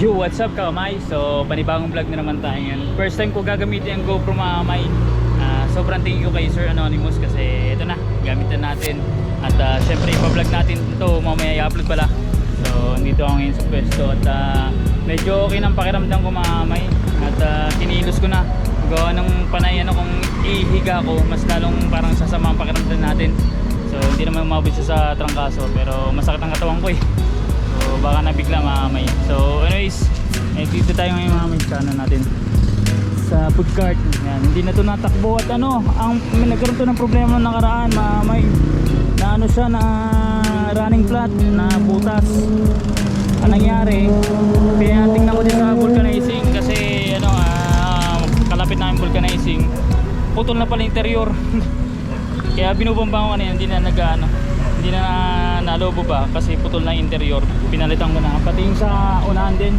Yo, what's up kamay? So, panibagong vlog na naman tayo ngayon. First time ko gagamitin ang GoPro mamay. Ah, sobrang thank you kay Sir Anonymous kasi ito na, gamitin natin. At ah, syempre, ipa-vlog natin ito, mamaya i-upload pala. So, nandito ako ngayon sa pwesto at ah, medyo okay ng pakiramdam ko mamay. At ah, kinilos ko na. Gawa ng panay ano kung ihiga ko, mas lalong parang sasama ang pakiramdam natin. So, hindi naman umabot siya sa trangkaso pero masakit ang katawan ko eh. Baka nabigla mamay. So anyways, eh, dito tayo ngayon mamay sa ano natin. Sa food cart. Yan, hindi na to natakbo at ano, ang nagkaroon to ng problema nung nakaraan mamay. Na ano siya na running flat na butas. Ang nangyari, pinatingnan ko din sa vulcanizing kasi ano ah, kalapit namin vulcanizing. Putol na pala interior. Kaya binubamba ko kanina, hindi na nag ano, hindi na nalobo ba kasi putol na interior. Pinalitan ko na. Pati yung sa unahan din,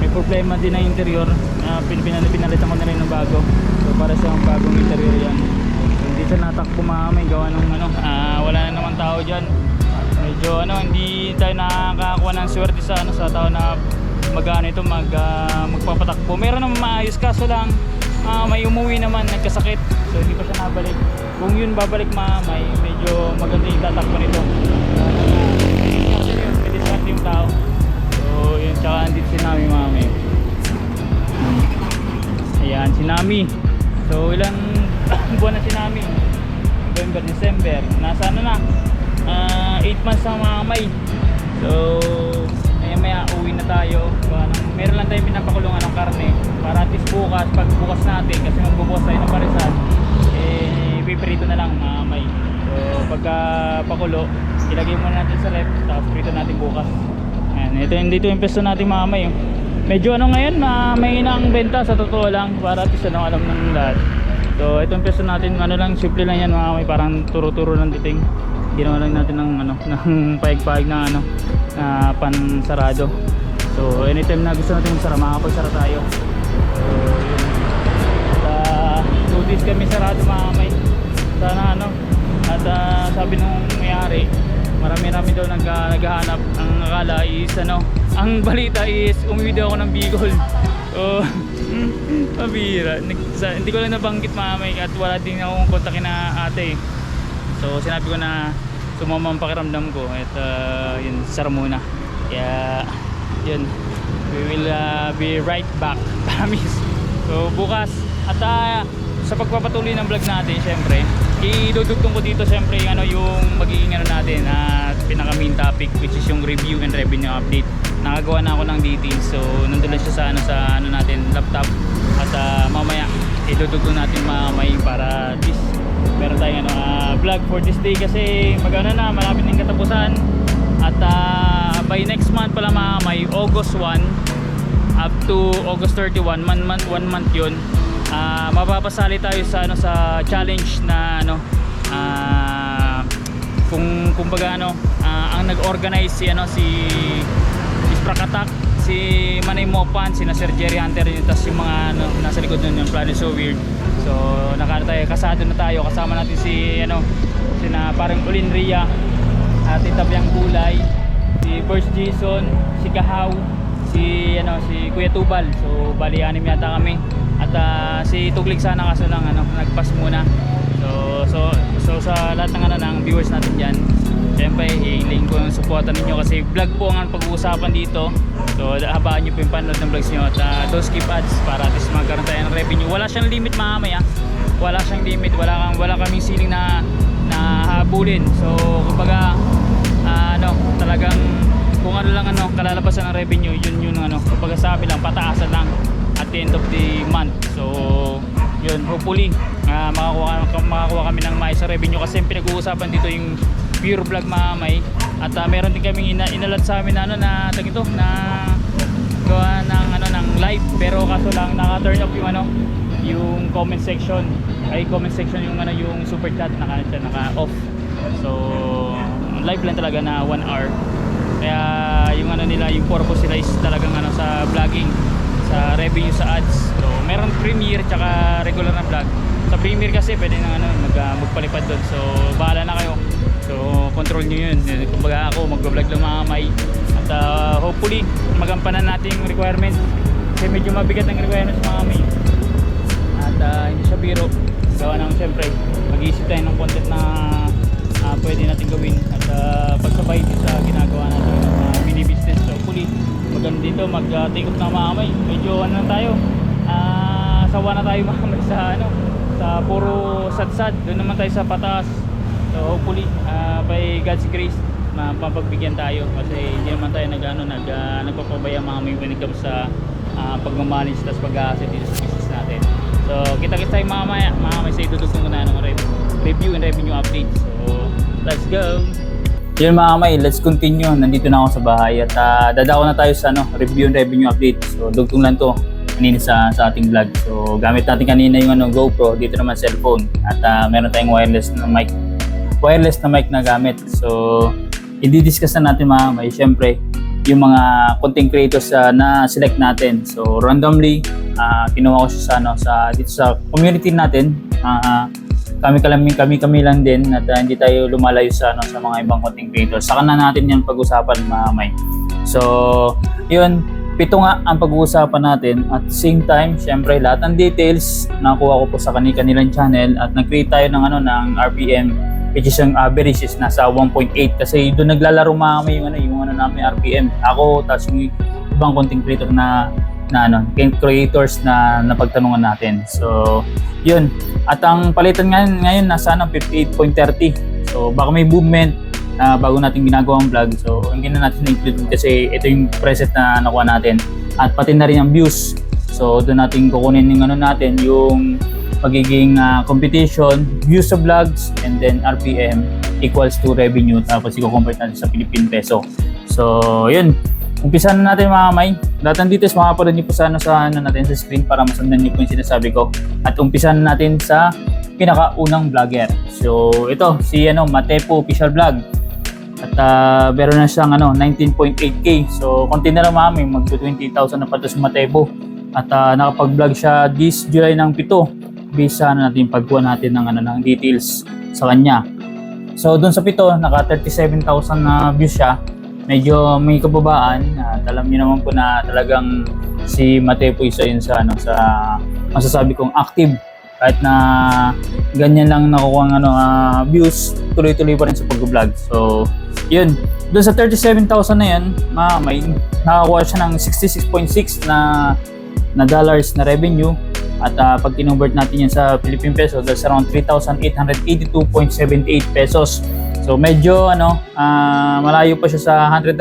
may problema din na interior. Uh, pin, pinal, pinalitan ko na rin ng bago. So para siyang bagong interior yan. Hindi siya natakbo mamay gawa ng ano, ah, wala na naman tao dyan. Medyo ano, hindi tayo nakakakuha ng swerte sa ano sa tao na mag-ano ito, mag, ah, magpapatakbo. Meron naman maayos kaso lang ah, may umuwi naman nagkasakit. So hindi pa siya nabalik. Kung yun babalik mamay, medyo maganda yung tatakbo nito. May diskarte yung tao. So yun, tsaka andito si Nami mamay. Ayan, si Nami. So ilang buwan na si Nami? November, December. Nasa ano na? 8 months ang mamay. So, maya maya uwi na tayo. Meron lang tayong pinapakulungan ng karne. Para at least bukas, pag bukas natin, kasi magbubukas tayo ng parisan, eh, piprito na lang mamay. So, pagka pakulo, ilagay muna natin sa ref, tapos prito natin bukas. Ayan, ito yung dito yung pesto natin mamay. oh. Medyo ano ngayon, ma may ang benta sa totoo lang para at least ano alam ng lahat. So ito yung peso natin, ano lang, simple lang yan mga may parang turo-turo ng titing. Ginawa lang natin ng ano, ng paig-paig na ano, na pansarado. So anytime na gusto natin magsara, makapagsara tayo. So yun. Uh, days kami sarado mga may. Sana ano, at ah, sabi nung may-ari, marami-rami daw nag, naghahanap. Ang akala is ano, ang balita is umuwi daw ako ng Bicol. So, mabira. Nag, sa, hindi ko lang nabanggit mamay at wala din akong kontakin na ate. So, sinabi ko na sumama ang pakiramdam ko at uh, yun, sara muna. Kaya, yun, we will uh, be right back. Promise. So, bukas, at uh, sa pagpapatuloy ng vlog natin, syempre, idudugtong ko dito syempre yung, ano, yung magiging ano natin at pinaka main topic which is yung review and revenue update. Nakagawa na ako ng details so nandun lang siya sa ano sa ano natin laptop. At ah, mamaya idudugtong natin mamay para least meron tayong ano, ah, vlog for this day. Kasi magana na malapit ng katapusan. At ah, by next month pala mamay August 1 up to August 31 one month one month yun mapapasali tayo sa ano sa challenge na ano ah, kung kumbaga ano ah, ang nag-organize si ano si Isprakatak si Manay Mopan si na Sir Jerry Hunter yun tas yung mga ano, nasa likod nun yung Planet So Weird. So nakano tayo kasado na tayo kasama natin si ano si na parang Ulin Ria at Itabyang Gulay si First Jason si Kahaw si ano si Kuya Tubal. So bali anim yata kami at ah, si Tuglig sana kaso lang ano nagpas muna. So so so sa lahat ng ano ng viewers natin diyan syempre hihiling ko yung suporta ninyo kasi vlog po ang pag-uusapan dito. So habaan nyo po yung panood ng vlogs nyo at ah, don't skip ads para at least magkaroon tayo ng revenue. Wala siyang limit mamaya. Wala siyang limit. Wala kang wala kaming ceiling na na habulin. So kumbaga ah, ano talagang kung ano lang ano kalalabasan ng revenue yun yun ano kumbaga sabi lang pataasan lang at the end of the month. So yun hopefully ah, makakuha, makakuha kami ng mais sa revenue kasi pinag-uusapan dito yung pure vlog mamay at ah, meron din kaming ina inalat sa amin na ano na tag na gawa ng ano ng live. Pero kaso lang naka-turn off yung ano yung comment section. Ay comment section yung ano yung super chat naka naka off. So live lang talaga na 1 hour. Kaya yung ano nila yung purpose nila is talagang ano sa vlogging sa revenue sa ads. So meron premiere tsaka regular na vlog. Sa premiere kasi pwede nang ano mag, ah, magpalipad doon so bahala na kayo. So control nyo yun. Kumbaga ako mag-vlog lang mga may at ah, hopefully magampanan natin yung requirement. Kasi medyo mabigat ang requirements mga may at ah, hindi siya biro. Gawa ng siyempre mag-iisip tayo ng content na ah, pwede natin gawin. At uh, pagsabay sa ginagawa natin mga mini business so hopefully maganda dito mag-take off na mga may medyo ano na tayo ah, sawa na tayo mga may sa ano sa puro sad-sad. Doon naman tayo sa pataas. So hopefully ah, by God's grace mapapagbigyan tayo. Kasi hindi naman tayo nag, ano, nag, ah, nagpapabaya mga may when it comes sa uh, pagmamanage tas pag-aasset dito sa business natin. So kita-kita tayo mamaya. Mamaya sa itutugtong ko na rev- review and revenue update. So let's go yun mga kamay, let's continue. Nandito na ako sa bahay at uh, dadako na tayo sa ano, review and revenue update. So dugtong lang to kanina sa, sa ating vlog. So gamit natin kanina yung ano, GoPro, dito naman cellphone. At ah, meron tayong wireless na mic. Wireless na mic na gamit. So i-discuss na natin mga kamay, syempre yung mga content creators ah, na select natin. So randomly, ah, kinuha ko siya sa, ano, sa, dito sa community natin. Ah, kami kami kami kami lang din at uh, hindi tayo lumalayo sa ano sa mga ibang content creators. Saka na natin 'yan pag-usapan mamay. So, 'yun, pito nga ang pag-uusapan natin at same time, syempre lahat ng details nakuha ko po sa kani kanilang channel at nag-create tayo ng ano ng RPM which is yung average is nasa 1.8 kasi doon naglalaro mamay yung ano yung ano namin RPM. Ako tapos yung ibang content creator na na ano, creators na napagtanungan natin. So, yun. At ang palitan ngayon, ngayon nasa ano, 58.30. So, baka may movement na bago natin ginagawang vlog. So, hindi na natin include kasi ito yung preset na nakuha natin. At pati na rin ang views. So, doon natin kukunin yung ano natin, yung magiging ah, competition, views sa vlogs, and then RPM equals to revenue. Tapos i-convert natin sa Philippine Peso. So, yun. Umpisa na natin mga kamay. Lahat ng details makapanood niyo po sa, ano, sa, ano natin, sa screen para masundan niyo po yung sinasabi ko. At umpisa na natin sa pinakaunang vlogger. So ito, si ano, Matepo Official Vlog. At uh, meron na siyang ano, 19.8k. So konti na lang mami, mag 20,000 na pa si Matepo. At uh, nakapag-vlog siya this July ng 7. Bisa na natin pagkuha natin ng, ano, ng details sa kanya. So doon sa 7, naka 37,000 na views siya medyo may kababaan. At alam niyo naman po na talagang si Matepo isa yun sa ano sa masasabi kong active. Kahit na ganyan lang nakukuha ng ano ah, views tuloy-tuloy pa rin sa pag-vlog. So yun. Doon sa 37,000 na yan ma may nakakuha siya ng 66.6 na na dollars na revenue. At ah, pag kinonvert natin yan sa Philippine peso that's around 3,882.78 pesos So medyo ano, ah, malayo pa siya sa $100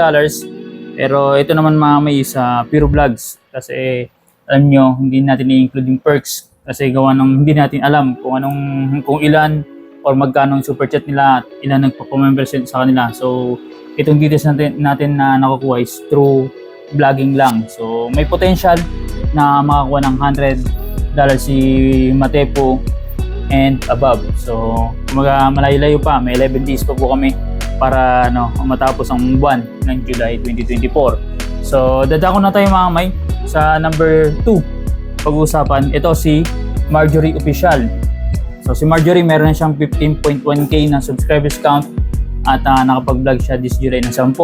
pero ito naman mga may sa Pure Vlogs kasi alam nyo, hindi natin i-include yung perks kasi gawa ng hindi natin alam kung anong kung ilan or magkano yung super chat nila at ilan nagpa-member sa kanila. So itong details natin, natin na nakukuha is through vlogging lang. So may potential na makakuha ng $100 si Matepo and above. So, kumaga malayo-layo pa, may 11 days pa po kami para ano, matapos ang buwan ng July 2024. So, dadako na tayo mga kamay sa number 2 pag-uusapan. Ito si Marjorie Official. So, si Marjorie meron na siyang 15.1k na subscribers count at uh, nakapag-vlog siya this July ng 10.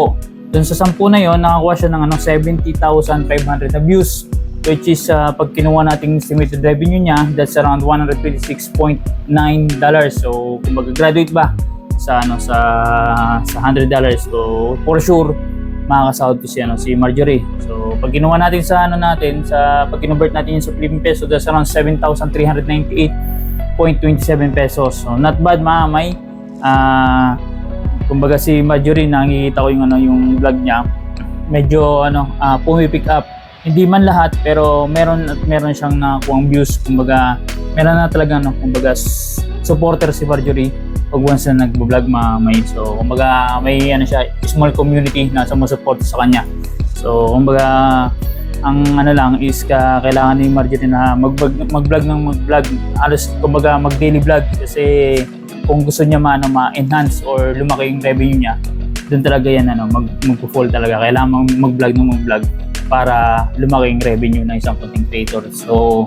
Doon sa 10 na yon nakakuha siya ng ano, 70,500 na views which is uh, pag kinuha nating estimated revenue niya, that's around 126.9 dollars. So, kung mag-graduate ba sa ano sa sa 100 dollars, so for sure makakasahod ko si ano si Marjorie. So, pag kinuha natin sa ano natin sa pag convert natin yung sa Philippine peso, that's around 7,398.27 pesos. So, not bad mga may ah kumbaga si Marjorie nakikita ko yung ano yung vlog niya medyo ano uh, pumipick up hindi man lahat pero meron at meron siyang nakuha views. Kumbaga meron na talaga no? Kumbaga supporter si Marjorie pag once na nagbo-vlog mga may so kumbaga may ano siya small community na sumusupport sa kanya. So kumbaga ang ano lang is ka, kailangan ni Marjorie na mag-vlog, mag-vlog ng mag-vlog. Alos kumbaga mag-daily vlog. Kasi kung gusto niya ma, ano, ma-enhance or lumaki yung revenue niya doon talaga yan ano mag mag-fall talaga. Kailangan mag- mag-vlog ng mag-vlog para lumaki yung revenue ng isang content creator. So,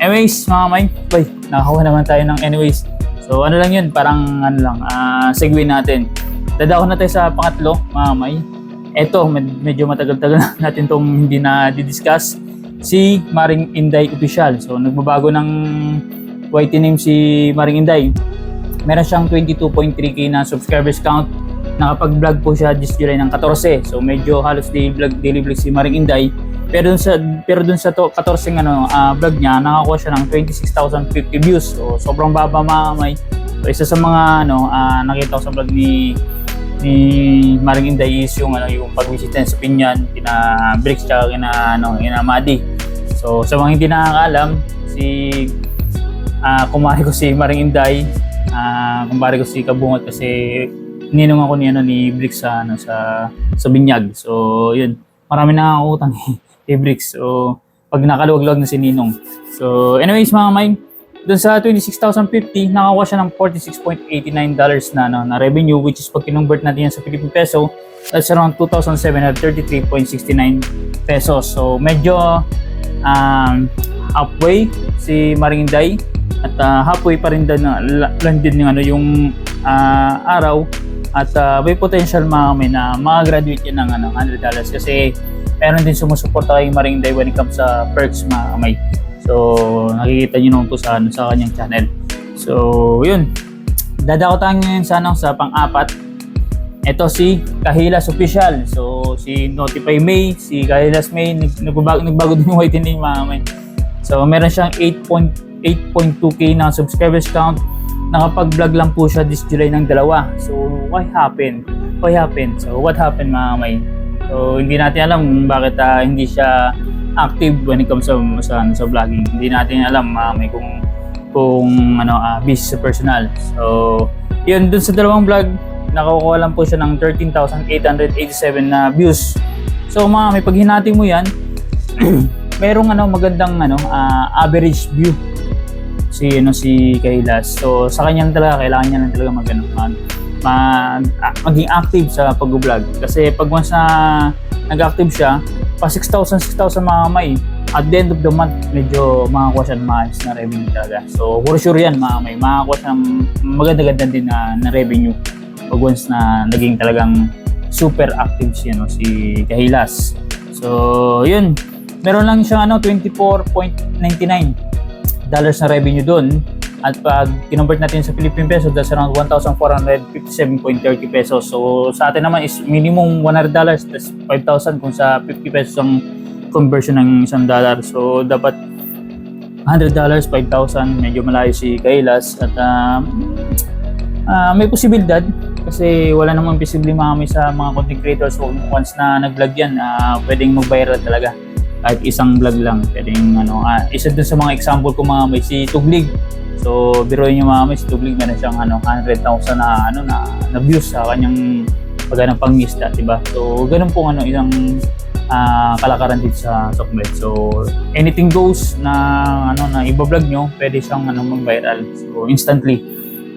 anyways, mga may, boy, nakakuha naman tayo ng anyways. So, ano lang yun, parang ano lang, ah segue natin. Dadako na tayo sa pangatlo, mga may. eto, med- medyo matagal-tagal na natin tong hindi na didiscuss. Si Maring Inday Official. So, nagbabago ng YT name si Maring Inday. Meron siyang 22.3k na subscribers count. Nakapag-vlog po siya this July ng 14. So, medyo halos daily vlog, daily vlog si Maring Inday. Pero dun sa pero dun sa to, 14 ano ah, vlog niya, nakakuha siya ng 26,050 views. So sobrang baba mga may. So isa sa mga ano ah, nakita ko sa vlog ni ni Maring Inday is yung ano yung pag-visit sa Pinyan, kina Bricks tsaka kina ano kina Madi. So sa mga hindi nakakaalam, si ah kumari ko si Maring Inday, ah kumari ko si Kabungot kasi ninong ako ni ano ni Bricks sa ano sa sa Binyag. So yun, marami na ako utang kay Bricks. So pag nakaluwag-luwag na si Ninong. So anyways mga may, doon sa 26,050, nakakuha siya ng 46.89 dollars na, ano, na revenue which is pag kinonvert natin yan sa Philippine Peso, that's around 2,733.69 pesos. So medyo um, halfway si Marinday at uh, halfway pa rin din na la- lang din yung ano yung ah, araw at uh, may potential mga may na makagraduate yan ng ano, 100 dollars kasi meron din sumusuporta kay Marinday when it comes sa perks mga kamay. So, nakikita nyo naman po sa, ano, sa kanyang channel. So, yun. Dadako tayo ngayon sa, ano, sa pang-apat. Ito si Kahilas Official. So, si Notify May, si Kahilas May, nag- nagbabago, nagbago din yung white hindi mga kamay. So, meron siyang 8.8.2k na subscribers count. Nakapag-vlog lang po siya this July ng dalawa. So, what happened? What happened? So, what happened mga kamay? So, hindi natin alam bakit ah, hindi siya active when it comes sa sa, sa vlogging. Hindi natin alam uh, may kung kung ano ah, busy sa personal. So, yun dun sa dalawang vlog, nakakuha lang po siya ng 13,887 na views. So, mga may paghinati mo yan, merong ano magandang ano ah, average view si ano si Kailas. So sa kanya talaga kailangan niya lang talaga mag ano, mag, ah, maging active sa pag-vlog kasi pag once na nag-active siya, pa 6,000 6,000 mga may at the end of the month medyo makakuha siya ng maayos na revenue talaga. So for sure yan mga may makakuha siya ng maganda-ganda din na, na revenue pag once na naging talagang super active si ano si Kahilas. So yun, meron lang siyang ano 24.99 dollars na revenue doon. At pag kinonvert natin sa Philippine peso, that's around 1,457.30 pesos. So sa atin naman is minimum 100 dollars, that's 5,000 kung sa 50 pesos ang conversion ng isang dollar. So dapat 100 dollars, 5,000, medyo malayo si Kailas. At ah, ah, may posibilidad kasi wala namang posible mga sa mga content creators once na nag-vlog yan, ah, pwedeng mag-viral talaga kahit isang vlog lang pwedeng ano ah, isa dun sa mga example ko mga may si Tuglig so biruin nyo mga may si Tuglig meron siyang ano 100,000 na ano na, na views sa kanyang pagganang pangista diba so ganun po ano isang ah, kalakaran dito sa Sokmed so anything goes na ano na iba-vlog nyo pwede siyang ano mag-viral. So instantly.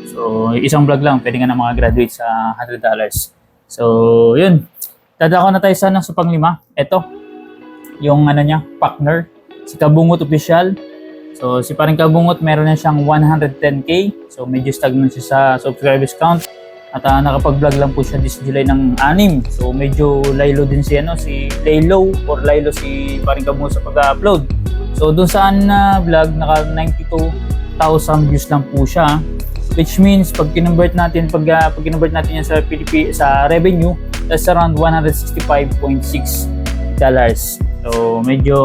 So isang vlog lang pwede nga na makagraduate sa $100 so yun. Dadako na tayo sana sa panglima. Eto yung ano niya, partner, si Kabungot Official. So, si paring Kabungot, meron na siyang 110k. So, medyo stagnant siya sa subscribers count. At ah, nakapag-vlog lang po siya this July ng 6. So, medyo laylo din si, ano, si Laylo or Laylo si paring Kabungot sa pag-upload. So, doon saan na vlog, naka 92,000 views lang po siya. Which means, pag kinonvert natin, pag, ah, pag kinonvert natin yan sa, PDP, sa revenue, that's around 165.6 dollars. So, medyo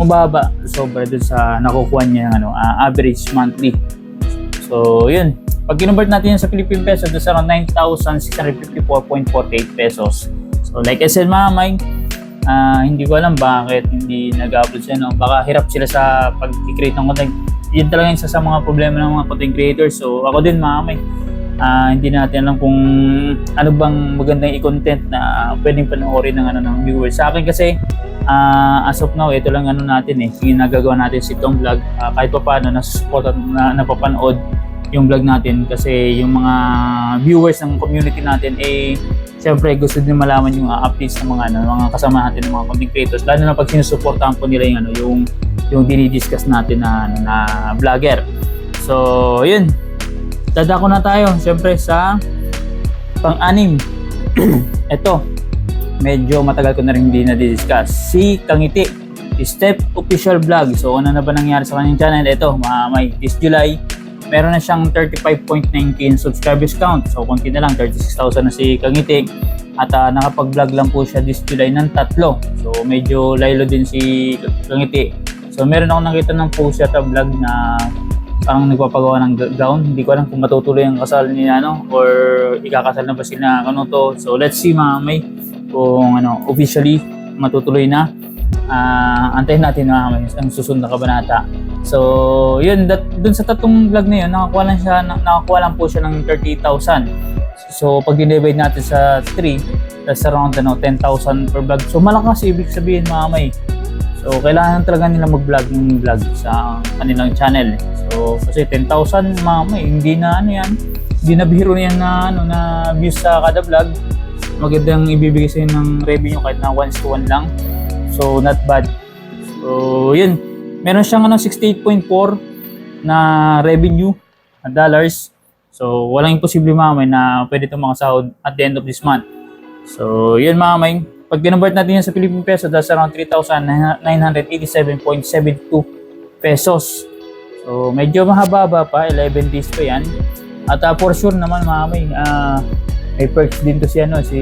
mababa sobra dun sa nakukuha niya ano, ah, average monthly. So, yun. Pag kinonvert natin yan sa Philippine peso, that's around 9,654.48 pesos. So, like I said, mga Mike, ah, hindi ko alam bakit hindi nag-upload siya. No? Baka hirap sila sa pag-create ng content. Yun talaga yung isa sa mga problema ng mga content creators. So, ako din, mga Mike, ah, hindi natin alam kung ano bang magandang i-content na pwedeng panoorin ng ano ng viewers. Sa akin kasi ah, as of now ito lang ano natin eh, yung nagagawa natin si Tom Vlog. Ah, kahit pa paano nasusupport at na, napapanood yung vlog natin. Kasi yung mga viewers ng community natin eh syempre gusto din malaman yung ah, updates ng mga ano, mga kasama natin ng mga content creators. Lalo na pag sinusuportahan po nila yung ano yung yung dinidiscuss natin na ano, na vlogger. So, yun dadako na tayo syempre sa pang-anim ito medyo matagal ko na rin hindi na-discuss. Si Kangiti, Step Official Vlog. So ano na ba nangyari sa kanyang channel? Ito, mga may this July, meron na siyang 35.9k in subscribers count. So konti na lang, 36,000 na si Kangiti. At ah, nakapag-vlog lang po siya this July ng tatlo. So medyo laylo din si Kangiti. So meron ako nakita ng post siya sa vlog na parang nagpapagawa ng gown. Hindi ko alam kung matutuloy ang kasal ni ano or ikakasal na ba sila ano to. So let's see mga may kung ano officially matutuloy na. Ah, antayin natin mga may ang susunod na kabanata. So, yun, that, dun sa tatong vlog na yun, nakakuha lang siya, na- nakakuha lang po siya ng 30,000. So, pag dinivide natin sa 3, that's around ano, 10,000 per vlog. So, malakas ibig sabihin mga may. So, kailangan talaga nila mag-vlog ng vlog sa kanilang channel. So, kasi 10,000 mga may, hindi na ano yan, hindi na biro yan na, ano, na views sa kada vlog. Magandang ibibigay sa'yo ng revenue kahit na 1 to 1 lang. So, not bad. So, yun. Meron siyang ano, 68.4 na revenue na dollars. So, walang imposible mamay na pwede itong makasahod at the end of this month. So, yun mamay. Pag kinonvert natin yan sa Philippine Peso, that's around 3,987.72 pesos. So, medyo mahaba pa, 11 days pa yan. At uh, for sure naman mamay, ah may perks din to si ano si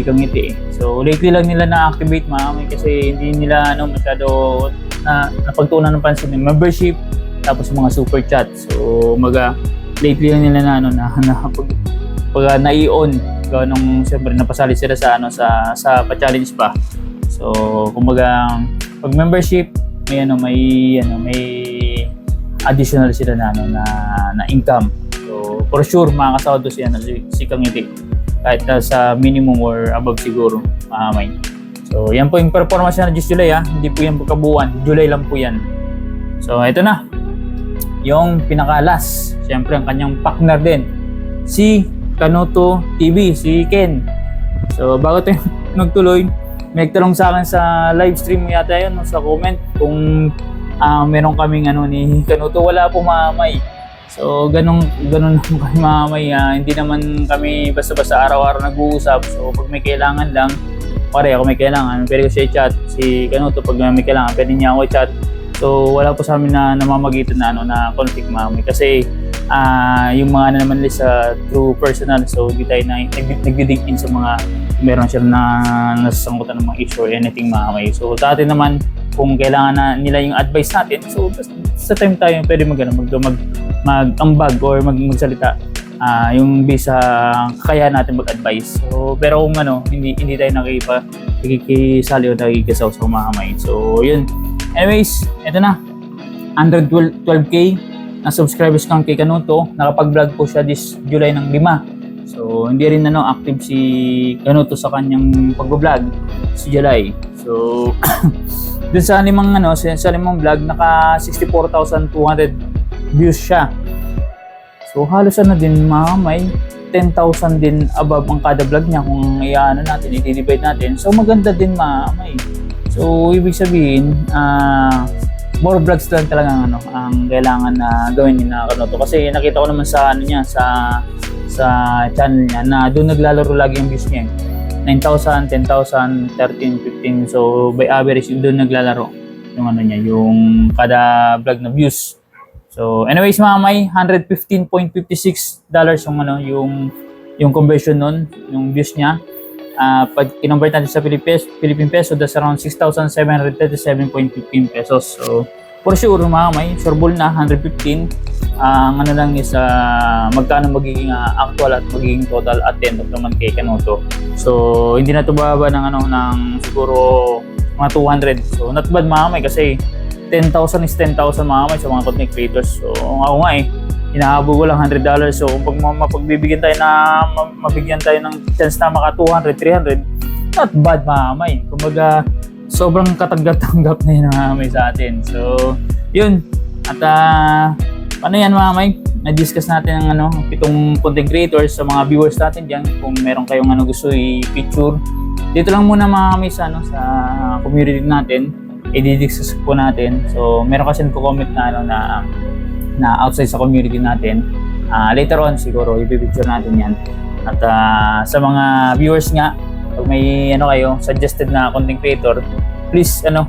Kangiti. So lately lang nila na-activate mamay kasi hindi nila ano masyado na napagtuunan ng pansin yung membership tapos mga super chat. So maga lately lang nila na ano na, na pag nai-on nung siyempre napasali sila sa ano sa sa pa-challenge pa. So kumbaga pag membership may ano may ano may additional sila na ano na, na income. So for sure makakasahod to si ano si, si Kangiti kahit na sa minimum or above siguro mahamay. So yan po yung performance na Diyos July ha. Hindi po yan kabuuan. July lang po yan. So ito na. Yung pinakalas. Siyempre ang kanyang partner din. Si Kanuto TV. Si Ken. So bago tayo nagtuloy, may nagtanong sa akin sa live stream yata yun sa comment kung ah, meron kaming ano ni Kanuto. Wala po mamay. So, ganun, ganun naman kami mamay. ah, hindi naman kami basta-basta araw-araw nag-uusap. So, pag may kailangan lang, pare ako may kailangan, pwede ko siya i-chat. Si Kanuto, pag may kailangan, pwede niya ako i-chat. So, wala po sa amin na namamagitan na, ano, na conflict mamay. Kasi, ah yung mga na naman list sa through personal, so hindi tayo na, nag, nagdidig in sa mga meron siya na nasasangkutan ng mga issue or anything mamay. So, sa atin naman, kung kailangan na nila yung advice natin, so sa time tayo pwede mag, ano, mag, mag, mag-ambag or mag, magsalita ah yung based sa kaya natin mag-advise. So, pero kung ano, hindi hindi tayo nakikipa, nakikisali o nakikisaw sa umakamay. So, yun. Anyways, eto na. 112k na subscribers kang kay Kanuto. Nakapag-vlog po siya this July ng 5. So, hindi rin ano, active si Kanuto sa kanyang pag-vlog si July. So, dun sa limang ano, sa, sa limang vlog, naka 64,200 views siya. So halos ano din mga may 10,000 din above ang kada vlog niya kung iano natin, i-divide natin. So maganda din mga may. So ibig sabihin, ah more vlogs lang talaga ang ano, ang kailangan na gawin ni na Kanoto. Kasi nakita ko naman sa ano niya, sa sa channel niya na doon naglalaro lagi ang views niya. eh. 9,000, 10,000, 13, 15. So by average yung doon naglalaro yung ano niya, yung kada vlog na views. So, anyways mga may 115.56 dollars yung ano, yung yung conversion nun, yung views niya. Ah, pag kinonvert natin sa Philippine peso, Philippine peso, that's around 6,737.15 pesos. So, for sure mga may, sureball na 115. Ah, ang ano lang is ah, magkano magiging ah, actual at magiging total at the end of the month kay Kanoto. So, hindi na to bababa ng ano ng siguro mga 200. So, not bad mga may kasi 10,000 is 10,000 mga may sa mga content creators. So, ako nga eh, hinahabol ko lang $100. So, kung pag ma- mapagbibigyan tayo na, ma- mabigyan tayo ng chance na maka 200, 300, not bad mga may. Kumbaga, sobrang katanggap-tanggap na yun mga may sa atin. So, yun. At, ah, ano yan mga may? Na-discuss natin ang ano, pitong content creators sa mga viewers natin dyan. Kung meron kayong ano gusto i-picture. Dito lang muna mga may sa, ano, sa community natin i-discuss po natin. So, meron kasi nagko-comment na ano na na outside sa community natin. Ah, later on siguro i-picture natin 'yan. At ah, sa mga viewers nga pag may ano kayo, suggested na content creator, please ano,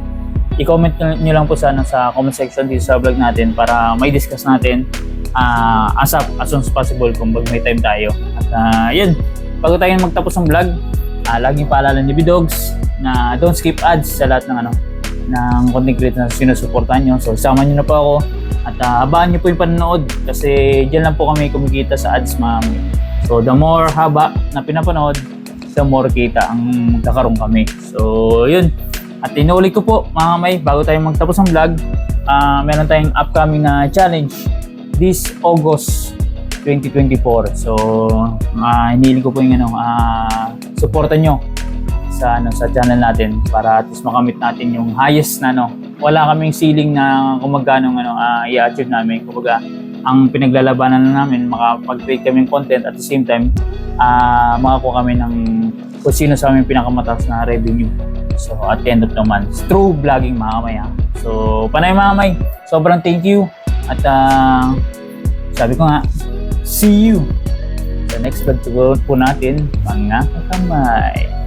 i-comment nyo lang po sana sa comment section dito sa vlog natin para may discuss natin ah ASAP as soon as possible kung pag may time tayo. At ah, yun, bago tayo magtapos ng vlog, ah, laging paalala ni Bidogs na don't skip ads sa lahat ng ano ng content creator na sinusuportahan nyo. So, sama nyo na po ako at uh, abangan nyo po yung panonood kasi dyan lang po kami kumikita sa ads, ma'am. So, the more haba na pinapanood, the more kita ang magkakaroon kami. So, yun. At inuulit ko po, mga kamay, bago tayo magtapos ng vlog, ah, meron tayong upcoming na challenge this August 2024. So, uh, hinihiling ko po yung ano, ah, supportan nyo sa ano sa channel natin para at least makamit natin yung highest na ano. Wala kaming ceiling na kung magkano ano ah, i-achieve namin. Kumbaga, ang pinaglalabanan na namin makapag-create kami ng content at the same time ah makakuha kami ng kung sino sa aming pinakamataas na revenue. So at the end of the month, through vlogging mga ha. So panay mga kamay, sobrang thank you at ah, sabi ko nga, see you sa next vlog po natin mga kamay.